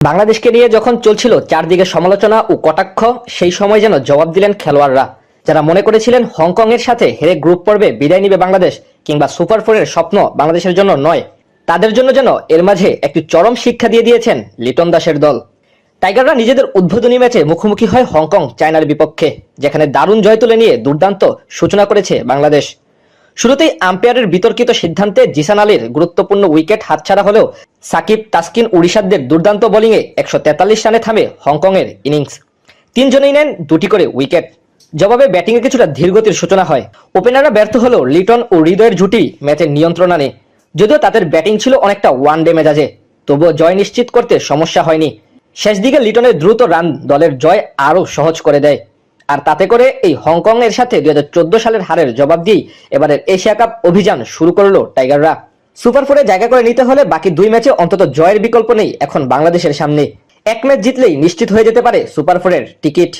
বাংলাদেশকে নিয়ে যখন চলছিল চারদিকে সমালোচনা ও কটাক্ষ, সেই সময় যেন জবাব দিলেন খেলোয়াড়রা। যারা মনে করেছিলেন হংকং এর সাথে হেরে গ্রুপ পর্বে বিদায় নিবে বাংলাদেশ কিংবা সুপার ফোরের স্বপ্ন বাংলাদেশের জন্য নয়, তাদের জন্য যেন এর মাঝে একটি চরম শিক্ষা দিয়ে দিয়েছেন লিটন দাসের দল। টাইগাররা নিজেদের উদ্বোধনী ম্যাচে মুখোমুখি হয় হংকং, চায়নার বিপক্ষে, যেখানে দারুণ জয় তুলে নিয়ে দুর্দান্ত সূচনা করেছে বাংলাদেশ। শুরুতেই আম্পায়ারের বিতর্কিত সিদ্ধান্তে জিসান আলীর গুরুত্বপূর্ণ উইকেট হাতছাড়া হলেও সাকিব, তাসকিন, উড়িষ্যাদের দুর্দান্ত বোলিংয়ে একশো তেতাল্লিশ রানে থামে হংকংয়ের ইনিংস। তিনজনেই নেন দুটি করে উইকেট। জবাবে ব্যাটিংয়ে কিছুটা ধীরগতির সূচনা হয়। ওপেনাররা ব্যর্থ হলেও লিটন ও হৃদয়ের জুটি ম্যাচের নিয়ন্ত্রণ আনে। যদিও তাদের ব্যাটিং ছিল অনেকটা ওয়ান ডে মেজাজে, তবুও জয় নিশ্চিত করতে সমস্যা হয়নি। শেষ দিকে লিটনের দ্রুত রান দলের জয় আরও সহজ করে দেয়। আর তাতে করে এই হংকং এর সাথে দুই হাজার চোদ্দ সালের হারের জবাব দিয়েই এবারের এশিয়া কাপ অভিযান শুরু করল টাইগাররা। সুপার ফোরে জায়গা করে নিতে হলে বাকি দুই ম্যাচে অন্তত জয়ের বিকল্প নেই এখন বাংলাদেশের সামনে। এক ম্যাচ জিতলেই নিশ্চিত হয়ে যেতে পারে সুপার ফোরের টিকিট।